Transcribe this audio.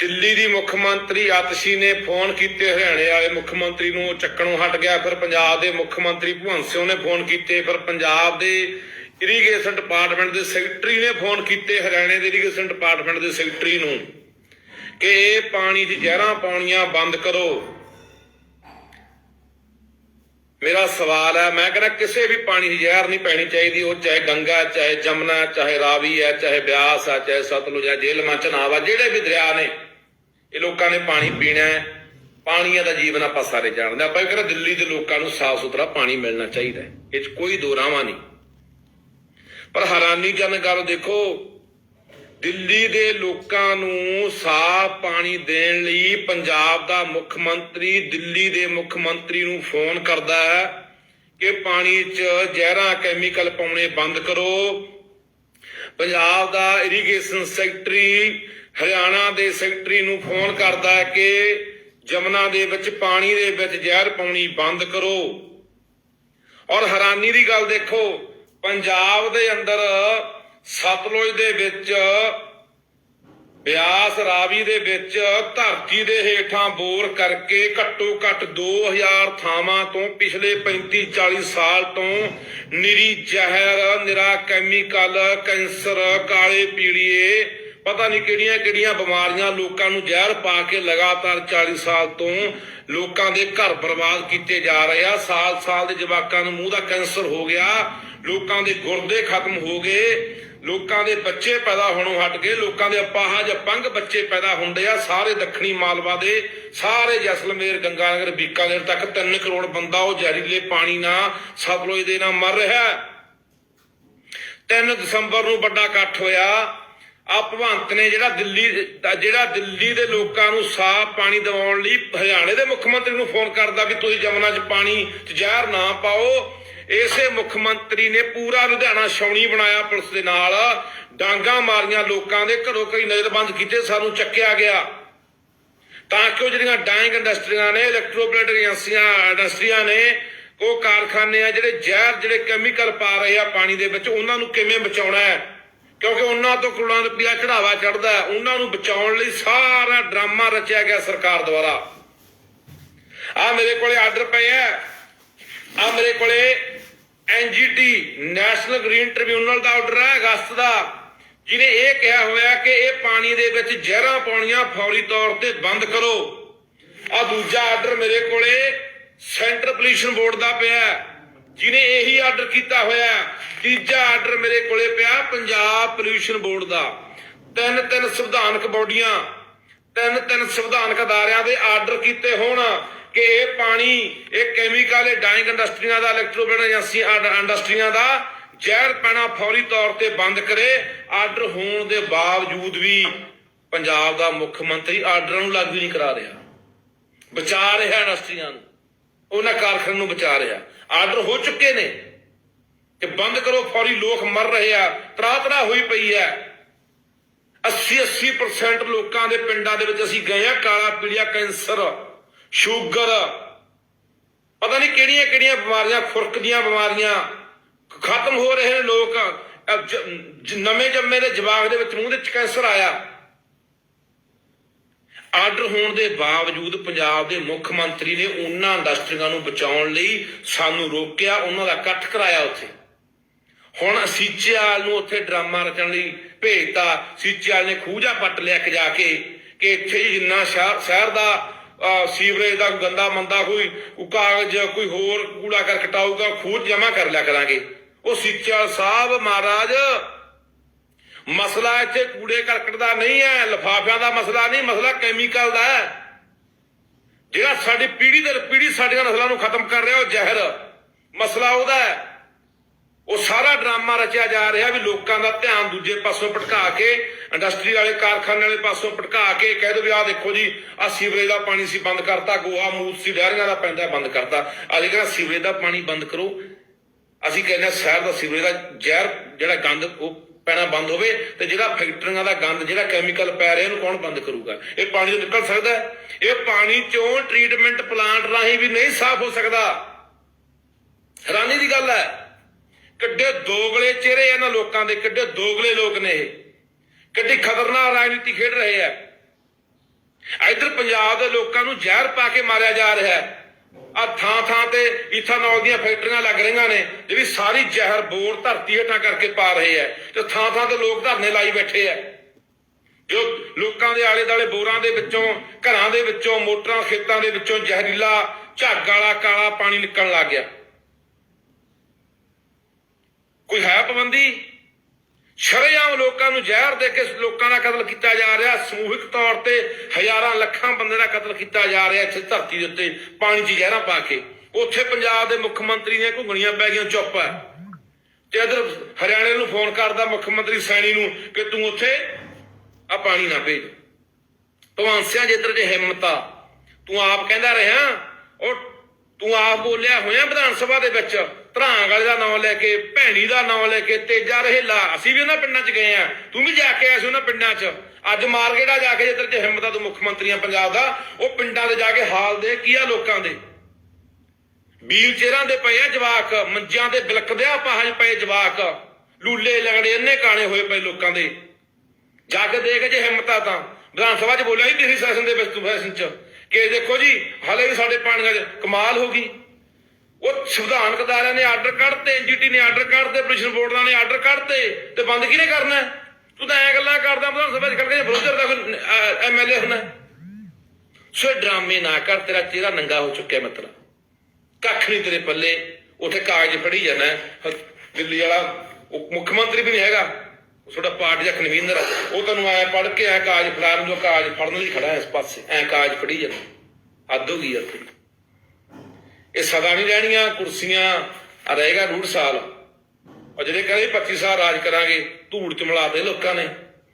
ਦਿੱਲੀ ਦੀ ਮੁੱਖ ਮੰਤਰੀ ਆਤਸ਼ੀ ਨੇ ਫੋਨ ਕੀਤੇ, ਹਰਿਆਣੇ ਵਾਲੇ ਮੁੱਖ ਮੰਤਰੀ ਨੂੰ ਉਹ ਚੱਕਣੋਂ ਹਟ ਗਿਆ, ਫਿਰ ਪੰਜਾਬ ਦੇ ਮੁੱਖ ਮੰਤਰੀ ਭਗਵੰਤ ਸਿੰਘ ਨੇ ਫੋਨ ਕੀਤੇ, ਫਿਰ ਪੰਜਾਬ ਦੇ ਇਰੀਗੇਸ਼ਨ ਡਿਪਾਰਟਮੈਂਟ ਦੇ ਸੈਕਟਰੀ ਨੇ ਫੋਨ ਕੀਤੇ, ਹਰਿਆਣੇ ਦੇ ਇਰੀਗੇਸ਼ਨ ਡਿਪਾਰਟਮੈਂਟ ਦੇ ਸੈਕਟਰੀ ਨੂੰ ਕਿ ਇਹ ਪਾਣੀ ਦੀ ਜ਼ਹਿਰਾਂ ਪਾਉਣੀਆਂ ਬੰਦ ਕਰੋ। ਮੇਰਾ ਸਵਾਲ ਹੈ, ਮੈਂ ਕਹਿੰਦਾ ਕਿਸੇ ਵੀ ਪਾਣੀ ਦੀ ਜ਼ਹਿਰ ਨਹੀਂ ਪੈਣੀ ਚਾਹੀਦੀ, ਉਹ ਚਾਹੇ ਗੰਗਾ, ਚਾਹੇ ਜਮਨਾ, ਚਾਹੇ ਰਾਵੀ ਹੈ, ਚਾਹੇ ਬਿਆਸ ਹੈ, ਚਾਹੇ ਸਤਲੁਜ ਹੈ ਜੇਲਮਾਂ ਚਨਾਬ ਜਿਹੜੇ ਵੀ ਦਰਿਆ ਨੇ ਇਹ ਲੋਕਾਂ ਨੇ ਪਾਣੀ ਪੀਣਾ ਹੈ। ਪਾਣੀਆਂ ਦਾ ਜੀਵਨ ਆਪਾਂ ਸਾਰੇ ਜਾਣਦੇ ਹਾਂ। ਆਪਾਂ ਇਹ ਕਹਿੰਦੇ ਦਿੱਲੀ ਦੇ ਲੋਕਾਂ ਨੂੰ ਸਾਫ਼ ਸੁਥਰਾ ਪਾਣੀ ਮਿਲਣਾ ਚਾਹੀਦਾ ਹੈ। ਇਹ 'ਚ ਕੋਈ ਦੋ ਰਾਵਾਂ ਨਹੀਂ। ਪਰ ਹੈਰਾਨੀਜਨਕ ਗੱਲ ਦੇਖੋ, ਦਿੱਲੀ ਦੇ ਲੋਕਾਂ ਨੂੰ ਸਾਫ਼ ਪਾਣੀ ਦੇਣ ਲਈ ਪੰਜਾਬ ਦਾ ਮੁੱਖ ਮੰਤਰੀ, ਦਿੱਲੀ ਦੇ ਮੁੱਖ ਮੰਤਰੀ ਨੂੰ ਫੋਨ ਕਰਦਾ ਹੈ ਕਿ ਪਾਣੀ 'ਚ ਜ਼ਹਿਰਾਂ, ਕੈਮੀਕਲ ਪਾਉਣੇ ਬੰਦ ਕਰੋ। ਪੰਜਾਬ ਦਾ ਇਰੀਗੇਸ਼ਨ ਸੈਕਟਰੀ ਹਰਿਆਣਾ ਦੇ ਸੈਕਟਰੀ ਨੂੰ ਫੋਨ ਕਰਦਾ ਹੈ ਕਿ ਜਮਨਾ ਦੇ ਵਿੱਚ ਪਾਣੀ ਦੇ ਵਿੱਚ ਜ਼ਹਿਰ ਪਾਉਣੀ ਬੰਦ ਕਰੋ। ਔਰ ਹੈਰਾਨੀ ਦੀ ਗੱਲ ਦੇਖੋ, ਪੰਜਾਬ ਦੇ ਅੰਦਰ ਸਤਲੁਜ ਦੇ ਵਿੱਚ ਬਿਆਸ ਰਾਵੀ ਦੇ ਵਿੱਚ ਧਰਤੀ ਦੇ ਹੇਠਾਂ ਬੋਰ ਕਰਕੇ ਘੱਟੋ ਘੱਟ 2000 ਥਾਵਾਂ ਤੋਂ ਪਿਛਲੇ 35 40 ਸਾਲ ਤੋਂ ਨਿਰੀ ਜ਼ਹਿਰ, ਨਿਰਾ ਕੈਮੀਕਲ, ਕੈਂਸਰ, ਕਾਲੇ ਪੀਲੀਏ, ਪਤਾ ਨਹੀਂ ਕਿਹੜੀਆਂ ਕਿਹੜੀਆਂ ਬਿਮਾਰੀਆਂ ਲੋਕਾਂ ਨੂੰ ਜ਼ਹਿਰ ਪਾ ਕੇ ਲਗਾਤਾਰ 40 ਸਾਲ ਤੋਂ ਲੋਕਾਂ ਦੇ ਘਰ ਬਰਬਾਦ ਕੀਤੇ ਜਾ ਰਹੇ ਆ। ਸਾਲ ਸਾਲ ਦੇ ਜਵਾਕਾਂ ਨੂੰ ਮੂੰਹ ਦਾ ਕੈਂਸਰ ਹੋ ਗਿਆ, ਲੋਕਾਂ ਦੇ ਗੁਰਦੇ ਖਤਮ ਹੋ ਗਏ। ਲੋਕਾਂ ਦੇ ਬੱਚੇ ਪੈਦਾ ਹੋਣੋਂ ਹਟ ਗਏ ਲੋਕਾਂ ਦੇ ਅਪਾਹਜ ਅਪੰਗ ਬੱਚੇ ਪੈਦਾ ਹੁੰਦੇ ਆ। ਸਾਰੇ ਦੱਖਣੀ ਮਾਲਵਾ ਦੇ, ਸਾਰੇ ਜੈਸਲਮੇਰ, ਗੰਗਾਨਗਰ, ਬੀਕਾਨੇਰ ਤੱਕ 3 ਕਰੋੜ ਬੰਦਾ ਉਹ ਜ਼ਹਿਰੀਲੇ ਪਾਣੀ ਨਾਲ ਸਤਲੁਜ ਦੇ ਨਾਲ ਮਰ ਰਿਹਾ ਹੈ। 3 ਦਸੰਬਰ ਨੂੰ ਵੱਡਾ ਇਕੱਠ ਹੋਇਆ। ਆ ਭਗਵੰਤ ਨੇ ਜਿਹੜਾ ਦਿੱਲੀ ਜਿਹੜਾ ਦਿੱਲੀ ਦੇ ਲੋਕਾਂ ਨੂੰ ਸਾਫ਼ ਪਾਣੀ ਦਿਵਾਉਣ ਲਈ ਹਰਿਆਣੇ ਦੇ ਮੁੱਖ ਮੰਤਰੀ ਨੂੰ ਫੋਨ ਕਰਦਾ ਵੀ ਤੁਸੀਂ ਜਮਨਾ 'ਚ ਪਾਣੀ ਜ਼ਹਿਰ ਨਾ ਪਾਓ। ਇਸੇ ਮੁੱਖ ਮੰਤਰੀ ਨੇ ਪੂਰਾ ਲੁਧਿਆਣਾ ਛਾਉਣੀ ਬਣਾਇਆ ਪੁਲਿਸ ਦੇ ਨਾਲ। ਡਾਂਗਾ ਮਾਰੀਆਂ ਲੋਕਾਂ ਦੇ, ਘਰੋਂ ਕਈ ਨਜ਼ਰਬੰਦ ਕੀਤੇ, ਸਾਨੂੰ ਚੱਕਿਆ ਗਿਆ। ਤਾਂ ਕਿ ਉਹ ਜਿਹੜੀਆਂ ਡਾਇੰਗ ਇੰਡਸਟਰੀਆਂ ਨੇ, ਇਲੈਕਟ੍ਰੋਪਲੇਟ ਏਜੰਸੀਆਂ, ਇੰਡਸਟਰੀਆਂ ਨੇ, ਉਹ ਕਾਰਖਾਨੇ ਆ ਜਿਹੜੇ ਜ਼ਹਿਰ ਜਿਹੜੇ ਕੈਮੀਕਲ ਪਾ ਰਹੇ ਆ ਪਾਣੀ ਦੇ ਵਿੱਚ, ਉਹਨਾਂ ਨੂੰ ਕਿਵੇਂ ਬਚਾਉਣਾ ਹੈ? ਕਿਉਂਕਿ ਉਹਨਾਂ ਤੋਂ ਕਰੋੜਾਂ ਰੁਪਇਆ ਚੜਾਵਾ ਚੜਦਾ ਹੈ। ਉਹਨਾਂ ਨੂੰ ਬਚਾਉਣ ਲਈ ਸਾਰਾ ਡਰਾਮਾ ਰਚਿਆ ਗਿਆ ਸਰਕਾਰ ਦੁਆਰਾ। ਆ ਮੇਰੇ ਕੋਲੇ ਆਰਡਰ ਪਏ ਆ। ਆ ਮੇਰੇ ਕੋਲੇ ਐਨਜੀਟੀ ਨੈਸ਼ਨਲ ਗ੍ਰੀਨ ਟ੍ਰਿਬਿਊਨਲ ਦਾ ਆਰਡਰ ਹੈ ਅਗਸਤ ਦਾ, ਜਿਹਨੇ ਇਹ ਕਿਹਾ ਹੋਇਆ ਕਿ ਇਹ ਪਾਣੀ ਦੇ ਵਿੱਚ ਜ਼ਹਿਰਾਂ ਪਾਉਣੀਆਂ ਫੌਰੀ ਤੌਰ ਤੇ ਬੰਦ ਕਰੋ। ਆ ਦੂਜਾ ਆਰਡਰ ਮੇਰੇ ਕੋਲੇ ਸੈਂਟਰ ਪੋਲੀਸ਼ਨ ਬੋਰਡ ਦਾ ਪਿਆ ਜਿਹਨੇ ਇਹੀ ਆਰਡਰ ਕੀਤਾ ਹੋਇਆ ਤੀਜਾ ਆਰਡਰ ਮੇਰੇ ਕੋਲੇ ਪਿਆ ਪੰਜਾਬ ਪੋਲਿਊਸ਼ਨ ਬੋਰਡ ਦਾ। ਤਿੰਨ ਤਿੰਨ ਸੰਵਿਧਾਨਕ ਬੋਡੀਆਂ ਤਿੰਨ ਤਿੰਨ ਸੰਵਿਧਾਨਕ ਅਦਾਰਿਆਂ ਦੇ ਆਰਡਰ ਕੀਤੇ ਹੋਣ। ਕਿ ਇਹ ਪਾਣੀ, ਇਹ ਕੈਮੀਕਲ ਇਹ ਡਾਈਂਗ ਇੰਡਸਟਰੀਆਂ ਦਾ ਇਲੈਕਟ੍ਰੋਬਨ ਏਜੰਸੀ ਇੰਡਸਟਰੀਆਂ ਦਾ ਜ਼ਹਿਰ ਪੈਣਾ ਫੌਰੀ ਤੌਰ ਤੇ ਬੰਦ ਕਰੇ। ਆਰਡਰ ਹੋਣ ਦੇ ਬਾਵਜੂਦ ਵੀ ਪੰਜਾਬ ਦਾ ਮੁੱਖ ਮੰਤਰੀ ਆਰਡਰਾਂ ਨੂੰ ਲਾਗੂ ਨਹੀਂ ਕਰਾ ਰਿਹਾ। ਬਚਾ ਰਿਹਾ ਇੰਡਸਟਰੀਆਂ ਨੂੰ। ਉਹਨਾਂ ਕਾਰਖਾਨਿਆਂ ਨੂੰ ਬਚਾ ਰਿਹਾ। ਆਰਡਰ ਹੋ ਚੁੱਕੇ ਨੇ ਕਿ ਬੰਦ ਕਰੋ, ਫੌਰੀ ਲੋਕ ਮਰ ਰਹੇ ਆ। ਤਰਾ ਤਰਾ ਹੋਈ ਪਈ ਹੈ। 80 80% ਲੋਕਾਂ ਦੇ ਪਿੰਡਾਂ ਦੇ ਵਿੱਚ ਅਸੀਂ ਗਏ ਆ ਕਾਲਾ ਪੀਲੀਆ ਕੈਂਸਰ। ਸ਼ੂਗਰ, ਪਤਾ ਨਹੀਂ ਕਿਹੜੀਆਂ ਕਿਹੜੀਆਂ ਬਿਮਾਰੀਆਂ, ਖੁਰਕ ਦੀਆਂ ਬਿਮਾਰੀਆਂ ਖਤਮ ਹੋ ਰਹੇ ਨੇ ਲੋਕ। ਨਵੇਂ ਜੰਮੇ ਦੇ ਜਵਾਗ ਦੇ ਵਿੱਚ ਮੂੰਹ ਦੇ ਵਿੱਚ ਕੈਂਸਰ ਆਇਆ। ਆਰਡਰ ਹੋਣ ਦੇ ਬਾਵਜੂਦ ਪੰਜਾਬ ਦੇ ਮੁੱਖ ਮੰਤਰੀ ਨੇ ਉਹਨਾਂ ਇੰਡਸਟਰੀਆਂ ਨੂੰ ਬਚਾਉਣ ਲਈ ਸਾਨੂੰ ਰੋਕਿਆ, ਉਹਨਾਂ ਦਾ ਇਕੱਠ ਕਰਾਇਆ ਉੱਥੇ। ਹੁਣ ਸੀਚੇਵਾਲ ਨੂੰ ਉੱਥੇ ਡਰਾਮਾ ਰਚਣ ਲਈ ਭੇਜਤਾ। ਸੀਚੇਵਾਲ ਨੇ ਖੂਜਾ ਪੱਟ ਲਿਆ ਕੇ ਜਾ ਕੇ ਕਿ ਇੱਥੇ ਜਿੰਨਾ ਸ਼ਹਿਰ ਸ਼ਹਿਰ ਦਾ ਸੀਵਰੇਜ ਦਾ ਗੰਦਾ ਮੰਦਾ ਕੋਈ ਕਾਗਜ਼ ਕੋਈ ਹੋਰ ਕੂੜਾ ਕਰਕਟ ਆਊਗਾ ਖੂਜ ਜਮਾ ਕਰ ਲਿਆ ਕਰਾਂਗੇ। ਉਹ ਸੀਚੇਵਾਲ ਸਾਹਿਬ ਮਹਾਰਾਜ, ਮਸਲਾ ਇੱਥੇ ਕੂੜੇ ਕਰਕਟ ਦਾ ਨਹੀਂ ਹੈ, ਲਿਫਾਫਿਆਂ ਦਾ ਮਸਲਾ ਨਹੀਂ, ਮਸਲਾ ਕੈਮੀਕਲ ਦਾ ਹੈ। ਜਿਹੜਾ ਸਾਡੀ ਪੀੜ੍ਹੀ ਦਰ ਪੀੜ੍ਹੀ ਸਾਡੀਆਂ ਨਸਲਾਂ ਨੂੰ ਖਤਮ ਕਰ ਰਿਹਾ ਉਹ ਜ਼ਹਿਰ, ਮਸਲਾ ਉਹਦਾ ਹੈ। ਉਹ ਸਾਰਾ ਡਰਾਮਾ ਰਚਿਆ ਜਾ ਰਿਹਾ ਵੀ ਲੋਕਾਂ ਦਾ ਧਿਆਨ ਦੂਜੇ ਪਾਸੋਂ ਭਟਕਾ ਕੇ, ਇੰਡਸਟਰੀ ਵਾਲੇ ਕਾਰਖਾਨੇ ਵਾਲੇ ਪਾਸੋਂ ਭਟਕਾ ਕੇ, ਕਹਿ ਦੋ ਵੀ ਆਹ ਦੇਖੋ ਜੀ ਆ ਸੀਵਰੇਜ ਦਾ ਪਾਣੀ ਸੀ ਬੰਦ ਕਰਤਾ, ਗੋਹਾ, ਮੂਤ ਸੀ, ਡਹਿਰੀਆਂ ਦਾ ਪੈਂਦਾ ਬੰਦ ਕਰਤਾ। ਅਸੀਂ ਕਹਿੰਦਾ ਸੀਵਰੇਜ ਦਾ ਪਾਣੀ ਬੰਦ ਕਰੋ। ਅਸੀਂ ਕਹਿੰਦੇ ਸ਼ਹਿਰ ਦਾ ਸੀਵਰੇਜ ਦਾ ਜ਼ਹਿਰ, ਜਿਹੜਾ ਗੰਦ, ਉਹ ਪੈਣਾ ਬੰਦ ਹੋਵੇ ਤੇ ਜਿਹੜਾ ਫੈਕਟਰੀਆਂ ਦਾ ਗੰਦ, ਜਿਹੜਾ ਕੈਮੀਕਲ ਪੈ ਰਿਹਾ, ਇਹਨੂੰ ਕੌਣ ਬੰਦ ਕਰੂਗਾ? ਇਹ ਪਾਣੀ ਤੋਂ ਨਿਕਲ ਸਕਦਾ ਇਹ ਪਾਣੀ ਚੋਂ ਟ੍ਰੀਟਮੈਂਟ ਪਲਾਂਟ ਰਾਹੀਂ ਵੀ ਨਹੀਂ ਸਾਫ਼ ਹੋ ਸਕਦਾ। ਹੈਰਾਨੀ ਦੀ ਗੱਲ ਹੈ। ਕਿੱਡੇ ਦੋਗਲੇ ਚਿਹਰੇ ਇਹਨਾਂ ਲੋਕਾਂ ਦੇ ਕਿੱਡੇ ਦੋਗਲੇ ਲੋਕ ਨੇ ਇਹ। ਕਿੱਡੀ ਖਤਰਨਾਕ ਰਾਜਨੀਤੀ ਖੇਡ ਰਹੇ ਆ। ਇਧਰ ਪੰਜਾਬ ਦੇ ਲੋਕਾਂ ਨੂੰ ਜ਼ਹਿਰ ਪਾ ਕੇ ਮਾਰਿਆ ਜਾ ਰਿਹਾ ਹੈ। ਆ ਥਾਂ ਥਾਂ ਤੇ ਇਥਾਨੋਲ ਦੀਆਂ ਫੈਕਟਰੀਆਂ ਲੱਗ ਰਹੀਆਂ ਨੇ ਜਿਹੜੀ ਸਾਰੀ ਜ਼ਹਿਰ ਬੋਰ ਧਰਤੀ ਹੇਠਾਂ ਕਰਕੇ ਪਾ ਰਹੇ ਐ ਤੇ ਥਾਂ ਥਾਂ ਤੇ ਲੋਕ ਧਰਨੇ ਲਾਈ ਬੈਠੇ ਐ ਜੋ ਲੋਕਾਂ ਦੇ ਆਲੇ ਦਾਲੇ ਬੋਰਾਂ ਦੇ ਵਿੱਚੋਂ, ਘਰਾਂ ਦੇ ਵਿੱਚੋਂ, ਮੋਟਰਾਂ ਖੇਤਾਂ ਦੇ ਵਿੱਚੋਂ ਜ਼ਹਿਰੀਲਾ ਝੱਗ ਵਾਲਾ ਕਾਲਾ ਪਾਣੀ ਨਿਕਲਣ ਲੱਗ ਗਿਆ। ਕੋਈ ਹੈ ਪਾਬੰਦੀ? ਸ਼ਰੇਆਮ ਲੋਕਾਂ ਨੂੰ ਜ਼ਹਿਰ ਦੇ ਕੇ ਲੋਕਾਂ ਦਾ ਕਤਲ ਕੀਤਾ ਜਾ ਰਿਹਾ। ਸਮੂਹਿਕ ਤੌਰ ਤੇ ਹਜ਼ਾਰਾਂ ਲੱਖਾਂ ਬੰਦੇ ਦਾ ਕਤਲ ਕੀਤਾ ਜਾ ਰਿਹਾ ਇੱਥੇ ਧਰਤੀ ਦੇ ਉੱਤੇ, ਪਾਣੀ 'ਚ ਜ਼ਹਿਰਾਂ ਪਾ ਕੇ। ਉੱਥੇ ਪੰਜਾਬ ਦੇ ਮੁੱਖ ਮੰਤਰੀ ਦੀਆਂ ਘੁੰਗਣੀਆਂ ਪੈ ਗਈਆਂ, ਚੁੱਪ ਹੈ ਤੇ ਇਧਰ ਹਰਿਆਣੇ ਨੂੰ ਫੋਨ ਕਰਦਾ ਮੁੱਖ ਮੰਤਰੀ ਸੈਣੀ ਨੂੰ ਕਿ ਤੂੰ ਉੱਥੇ ਆ ਪਾਣੀ ਨਾ ਭੇਜ। ਭਗਵੰਤ ਸਿੰਘ ਜਿੱਧਰ ਜੇ ਹਿੰਮਤ ਆ। ਤੂੰ ਆਪ ਕਹਿੰਦਾ ਰਿਹਾ, ਉਹ ਤੂੰ ਆਪ ਬੋਲਿਆ ਹੋਇਆ ਵਿਧਾਨ ਸਭਾ ਦੇ ਵਿੱਚ। ਧਰਾਂਗ ਵਾਲੇ ਦਾ ਨਾਮ ਲੈ ਕੇ, ਭੈਣੀ ਦਾ ਨਾਮ ਲੈ ਕੇ, ਤੇਜਾ ਰਹੇਲਾ, ਅਸੀਂ ਵੀ ਉਹਨਾਂ ਪਿੰਡਾਂ 'ਚ ਗਏ ਆ। ਤੂੰ ਵੀ ਜਾ ਕੇ ਆਇਆ ਸੀ ਉਹਨਾਂ ਪਿੰਡਾਂ 'ਚ। ਅੱਜ ਮਾਰਕੀਟਾ ਜਾ ਕੇ ਜਿੱਧਰ ਜੇ ਹਿੰਮਤ ਆ ਤੂੰ ਮੁੱਖ ਮੰਤਰੀ ਪੰਜਾਬ ਦਾ, ਉਹ ਪਿੰਡਾਂ ਦੇ ਜਾ ਕੇ ਹਾਲ ਦੇ ਕੀ ਆ ਲੋਕਾਂ ਦੇ? ਵੀਲ ਚਿਹਰਾਂ ਦੇ ਪਏ ਆ ਜਵਾਕ, ਮੰਜਿਆਂ ਦੇ ਬਿਲਕਦੇ ਆ ਪਾਹਾਂ ਪਏ ਜਵਾਕ। ਲੂਲੇ ਲੰਗੜੇ ਇੰਨੇ ਕਾਣੇ ਹੋਏ ਪਏ ਲੋਕਾਂ ਦੇ। ਜਾ ਕੇ ਦੇਖ ਜੇ ਹਿੰਮਤ ਆ ਤਾਂ। ਵਿਧਾਨ ਸਭਾ 'ਚ ਬੋਲਿਆ ਹੀ ਪਿਛਲੀ ਸੈਸ਼ਨ ਦੇ ਵਿੱਚ ਸੈਸ਼ਨ 'ਚ। ਕਿ ਦੇਖੋ ਜੀ, ਹਾਲੇ ਵੀ ਸਾਡੇ ਪਾਣੀਆਂ 'ਚ ਕਮਾਲ ਹੋ ਗਈ। ਉਹ ਸੰਵਿਧਾਨਕ ਅਦਾਰਿਆਂ ਨੇ ਆਰਡਰ ਕੱਢਤੇ ਐਨਜੀਟੀ ਨੇ ਆਰਡਰ ਕੱਢਤੇ ਪੋਲੀਸ਼ਨ ਬੋਰਡਾਂ ਨੇ ਆਰਡਰ ਕੱਢਤੇ ਤੇ ਬੰਦ ਕਿਹਨੇ ਕਰਨਾ? ਤੂੰ ਤਾਂ ਐ ਗੱਲਾਂ ਕਰਦਾ ਵਿਧਾਨ ਸਭਾ ਖੜ ਕੇ ਵਿਰੋਧੀ ਦਾ ਕੋਈ ਐਮਐਲਏ ਹੋਣਾ। ਸੋ ਡਰਾਮੇ ਨਾ ਕਰ, ਤੇਰਾ ਚਿਹਰਾ ਨੰਗਾ ਹੋ ਚੁੱਕਿਆ ਮਤਲਬ ਕੱਖ ਨਹੀਂ ਤੇਰੇ ਪੱਲੇ, ਉੱਥੇ ਕਾਗਜ਼ ਫੜੀ ਜਾਣਾ। ਦਿੱਲੀ ਵਾਲਾ ਮੁੱਖ ਮੰਤਰੀ ਵੀ ਨਹੀਂ ਹੈਗਾ। ਤੁਹਾਡਾ ਪਾਰਟੀ ਦਾ ਕਨਵੀਨਰ ਉਹ ਤੈਨੂੰ ਐ ਪੜ ਕੇ ਐ ਕਾਗਜ਼ ਫੜਾ ਨੂੰ ਕਾਗਜ਼ ਫੜਨ ਲਈ ਖੜਾ ਇਸ ਪਾਸੇ। ਐ ਕਾਗਜ਼ ਫੜੀ ਜਾਣਾ। ਹੱਦ ਹੋ ਗਈ ਯਾਰ ਤੇਰੀ ਇਹ ਸਦਾ ਨਹੀਂ ਰਹਿਣੀਆਂ, ਕੁਰਸੀਆਂ ਰਹੇਗਾ ਡੂਢ ਸਾਲ। ਔਰ ਜਿਹੜੇ ਕਹਿੰਦੇ 25 ਸਾਲ ਰਾਜ ਕਰਾਂਗੇ, ਧੂੜ ਚ ਮਿਲਾ ਦੇ ਲੋਕਾਂ ਨੇ।